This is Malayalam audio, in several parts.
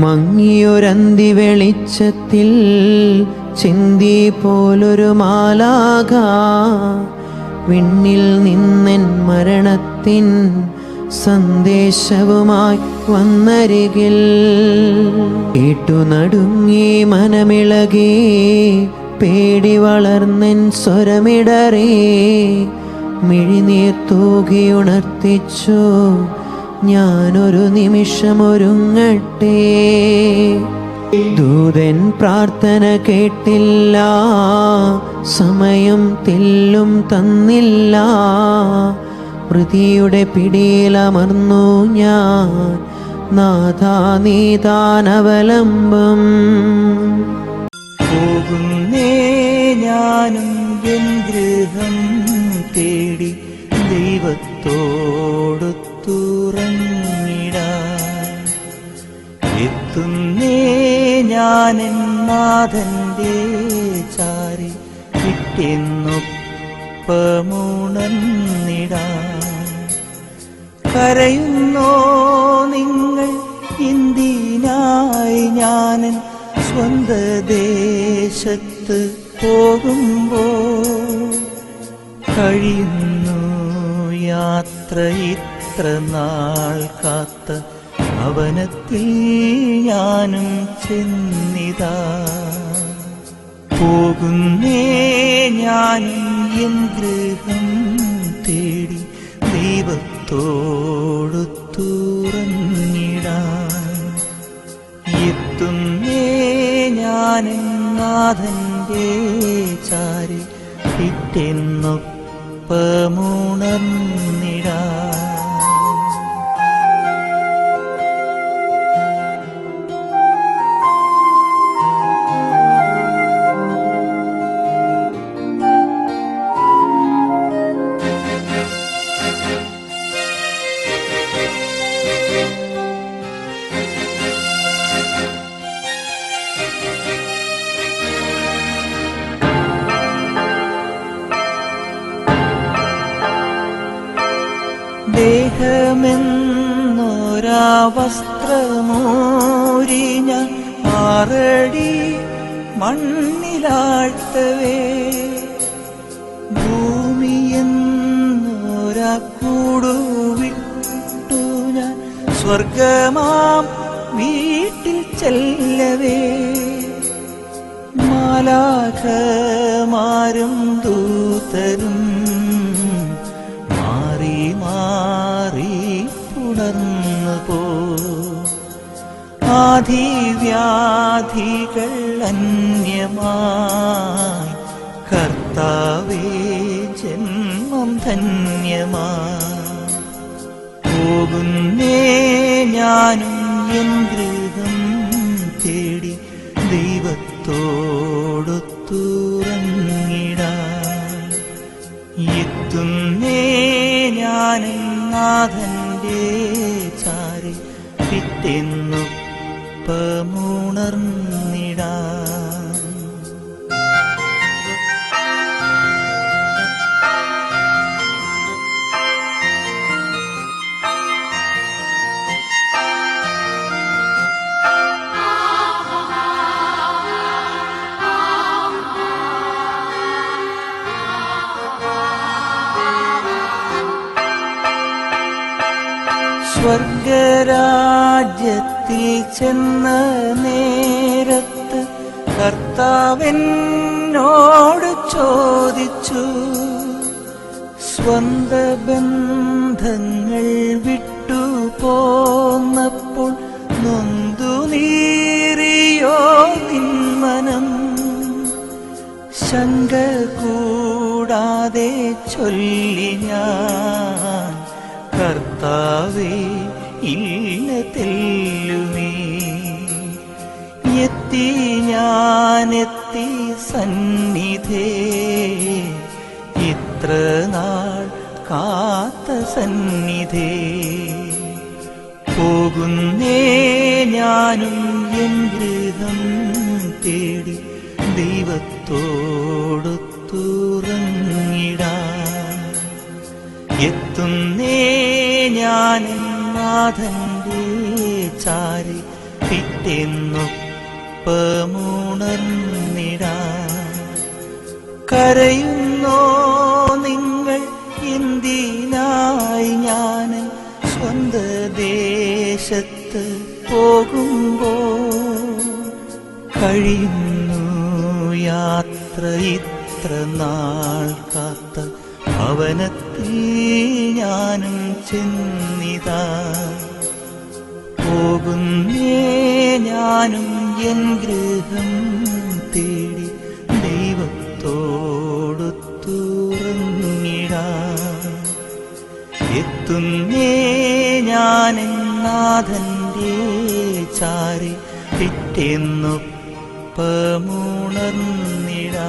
മങ്ങിയൊരന്തി വെളിച്ചത്തിൽ ചിന്തി പോലൊരു മാലാക വിണ്ണിൽ നിന്നൻ മരണത്തിൻ സന്ദേശവുമായി വന്നരികിൽ. കേട്ടു നടുങ്ങി മനമിളകി പേടി വളർന്നൻ സ്വരമിടറേ. മിഴിനീർ തൂകി ഉണർത്തിച്ചു ഞാനൊരു നിമിഷമൊരുങ്ങട്ടെ. ദൂതൻ പ്രാർത്ഥന കേട്ടില്ല. സമയം തെല്ലും തന്നില്ല. മൃതിയുടെ പിടിയിലമർന്നു ഞാൻ. നാഥാ നീതാനവലംബം. പോകുന്നേ ഞാനും ഗൃഹം തേടി ദൈവത്തോടു എത്തുന്നേ ഞാൻ നാഥന്റെ ചാരി കിട്ടിയെന്നൊപ്പമുണർന്നിടാൻ കരയുന്നോ നിങ്ങൾ ഇന്ത്യനായി ഞാനൻ സ്വന്ത ദേശത്ത് പോകുമ്പോ കഴിയുന്നു യാത്ര ഇത്ര നാൾ കാത്ത ഭവനത്തിൽ ഞാനും ചെന്നിതാ. പോകുന്നേ ഞാനും എൻ ഗൃഹം തേടി ദൈവത്തോടു തുറന്നിടാൻ എത്തുന്നേ ഞാനും നാഥന്റെ ചാരി ഇട്ടെന്നൊപ്പമുണർന്നിടാൻ ദേഹമെന്നൊരാ വസ്ത്രമോരി ഞാൻ ആറടി മണ്ണിലാഴ്ത്തവേ. ഭൂമിയെന്നൊരാ കൂടുവിട്ടു ഞാൻ സ്വർഗമാം വീട്ടിൽ ചെല്ലവേ. മാലാഖമാരും ആധിവ്യാധികൾ അന്യമായി കർത്താവേ ജന്മം ധന്യമായി. പോകുന്നേ ഞാനും എൻ ഗൃഹം തേടി ദൈവത്തോടൊത്തുറങ്ങിട എത്തുന്നേ ഞാനും നാഥന്റെ ചാരി പിറ്റെന്നൊപ്പമുണർന്നിടാൻ ചെന്ന നേരത്ത് കർത്താവിനോട് ചോദിച്ചു. സ്വന്ത ബന്ധങ്ങൾ വിട്ടു പോന്നപ്പോൾ നൊന്തു നീറിയോ നിന്മനം ശങ്ക കൂടാതെ ചൊല്ലി ഞാൻ കർത്താവേ എത്തി ഞാനെത്തി സന്നിധേ. ഇത്ര നാൾ കാത്ത സന്നിധേ. പോകുന്നേ ഞാനും ഗൃഹം തേടി ദൈവത്തോടു തുറങ്ങിടാൻ എത്തുന്നേ ഞാൻ നാഥന്റെ ചാരി പിറ്റെന്നൊപ്പമുണർന്നിടാ കരയുന്നോ നിങ്ങൾ എന്തിനായി ഞാൻ സ്വന്ത ദേശത്ത് പോകുമ്പോ? കഴിയുന്നു യാത്ര ഇത്ര നാൾ കാത്ത ഭവനത്തിൽ ഞാനും ചെന്നിതാ. പോകുന്നേ ഞാനും എൻ ഗൃഹം തേടി ദൈവത്തോടു തുറന്നിടാ. എത്തുന്നേ ഞാനെന്നാഥന്റെ ചാരി പിറ്റെന്നൊപ്പമുണർന്നിടാ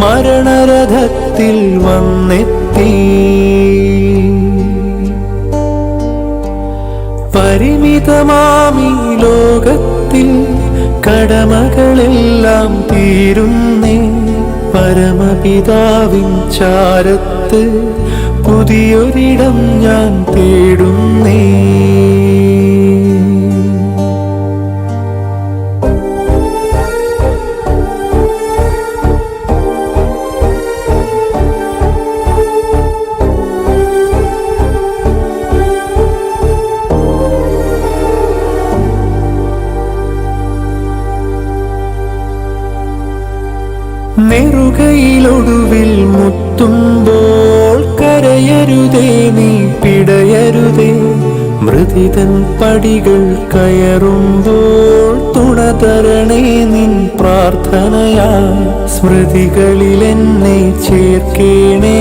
മരണരഥത്തിൽ വന്നെത്തി. പരിമിതമാമി ലോകത്തിൽ കടമകളെല്ലാം തീരുന്നേ. പരമപിതാവിൻ ചാരത്ത് പുതിയൊരിടം ഞാൻ തേടുന്നേ. മൃതിതൻ പടികൾ കയറുമ്പോൾ തുണതരണേ നിൻ പ്രാർത്ഥനയാ സ്മൃതികളിൽ എന്നെ ചേർക്കേണേ.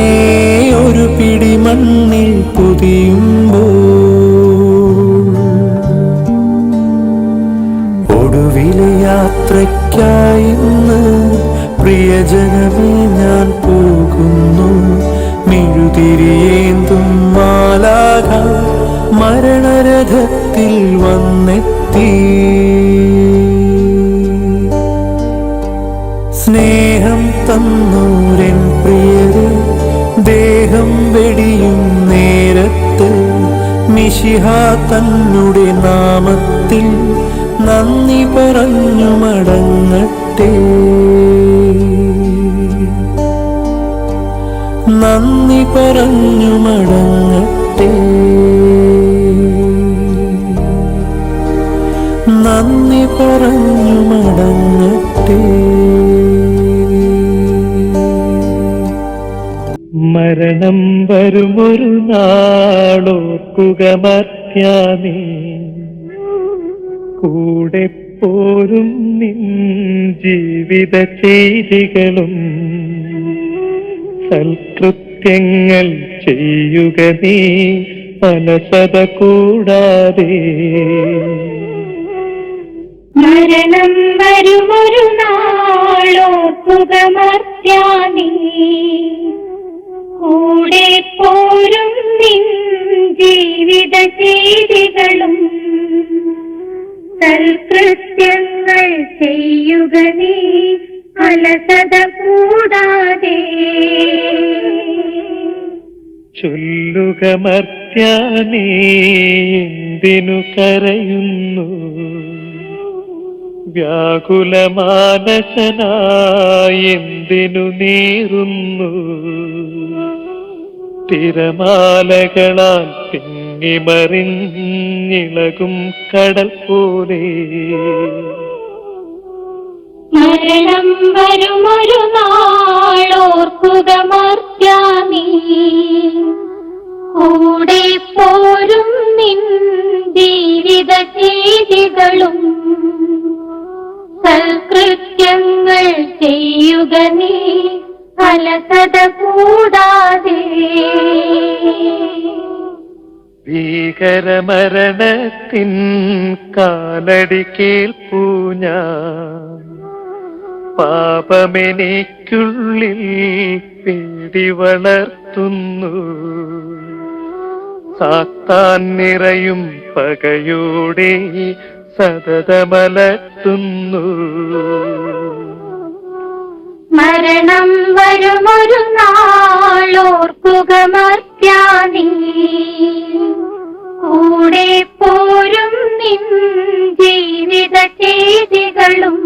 ഒരു പിടി മണ്ണിൽ പൊതിയുമ്പോൾ ഒടുവിലെ യാത്രയ്ക്കായിന്ന് പ്രിയജനമേ ഞാൻ പോകുന്നു. മെഴുതിരിയേന്തും മരണരഥത്തിൽ വന്നെത്തി. സ്നേഹം തന്നൂരൻ പ്രിയത് ദേഹം വെടിയും നേരത്ത് മിശിഹ തന്നുടെ നാമത്തിൽ നന്ദി പറഞ്ഞു മടങ്ങട്ടെ. നന്ദി പറഞ്ഞു മടങ്ങട്ടെ മരണം വരുമൊരു നാളോർക്കുക മത്യാമേ കൂടെ പോരും നിൻ ജീവിത ചെയ്തികളും സൽകൃത്യങ്ങൾ ചെയ്യുക നീ മനസത കൂടാതെ. മരണം വരുമൊരു നാളോർക്കുക മർത്യാനീ പോരും നിൻ ജീവിത ചെയ്തികളും സൽകൃത്യങ്ങൾ ചെയ്യുക നീ അലസത കൂടാതെ. ചൊല്ലുക മർത്യാനേ കരയുന്നു? വ്യാകുലമാനസനായി എന്തിനു നീറുന്നു? തിരമാലകളാൽ തിങ്ങിമറിഞ്ഞിളകും കടൽ പോലെ. മരണം വരുമൊരു നാളോർക്കുക കൂടെ പോരും നിൻ ജീവിത ചെയ്തികളും സൽകൃത്യങ്ങൾ ചെയ്യുക നീ. അലസത കൂടാതെ ഭീകരമരണത്തിൻ കാലടി കേൾപ്പൂഞ്ഞ പാപമെനിക്കുള്ളിൽ പേടി വളർത്തുന്നു. സാത്താൻ നിറയും പകയോടെ സതതമലർത്തുന്നു മരണം വരുമൊരു നാളോർക്കുക മർത്യാനീ കൂടെ പോരും നിൻ ജീവിത ചെയ്തികളും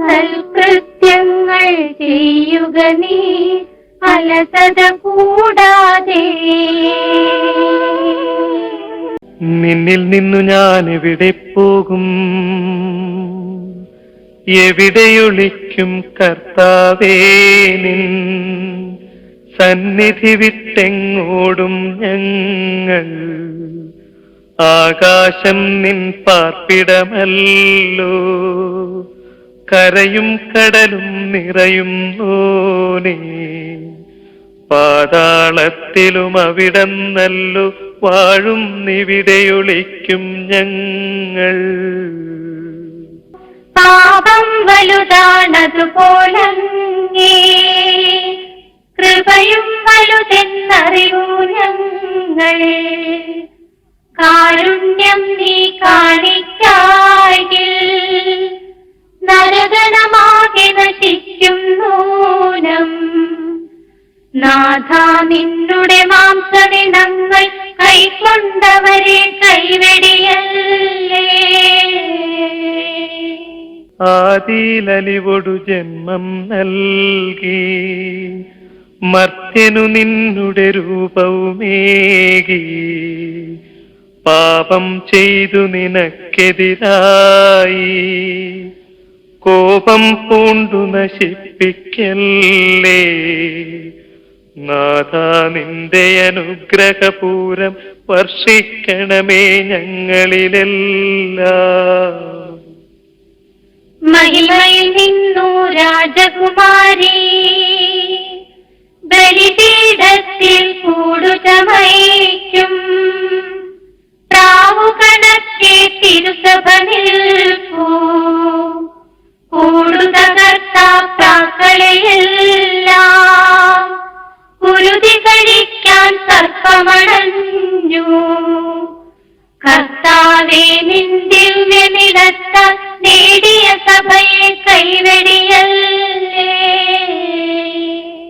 സൽകൃത്യങ്ങൾ ചെയ്യുക നീ അലസത കൂടാതെ. നിന്നിൽ നിന്നു ഞാൻ എവിടെ പോകും? എവിടെയൊളിക്കും കർത്താവേനിൻ സന്നിധി വിട്ടെങ്ങോടും ഞങ്ങൾ? ആകാശം നിൻ പാർപ്പിടമല്ലോ കരയും കടലും നിറയും ഓനേ പാതാളത്തിലും അവിടന്നല്ലു വാഴും നിവിടെയൊളിക്കും ഞങ്ങൾ. പാപം വലുതാണതുപോലങ്ങേ കൃപയും വലുതെന്നറിയൂ ഞങ്ങൾ കാരുണ്യം നീ കാണിക്കായിൽ നരകണമാകെ നശിക്കും നൂനം. നാഥ നിന്നുടെ ആദിയിലലിവൊടു ജന്മം നൽകി. മർത്യനു നിന്നുടെ രൂപവുമേകി. പാപം ചെയ്തു നിനക്കെതിരായി. കോപം പൂണ്ടു നശിപ്പിക്കല്ലേ. നാഥാ നിന്റെ അനുഗ്രഹപൂരം വർഷിക്കണമേ ഞങ്ങളിലെല്ലാം. മഹിമയിൽ നിന്നു രാജകുമാരി. ബലിപീഠത്തിൽ കൂടുചമയ്ക്കും പ്രാവുകണക്കെ തിരുസഭ നിൽപ്പൂ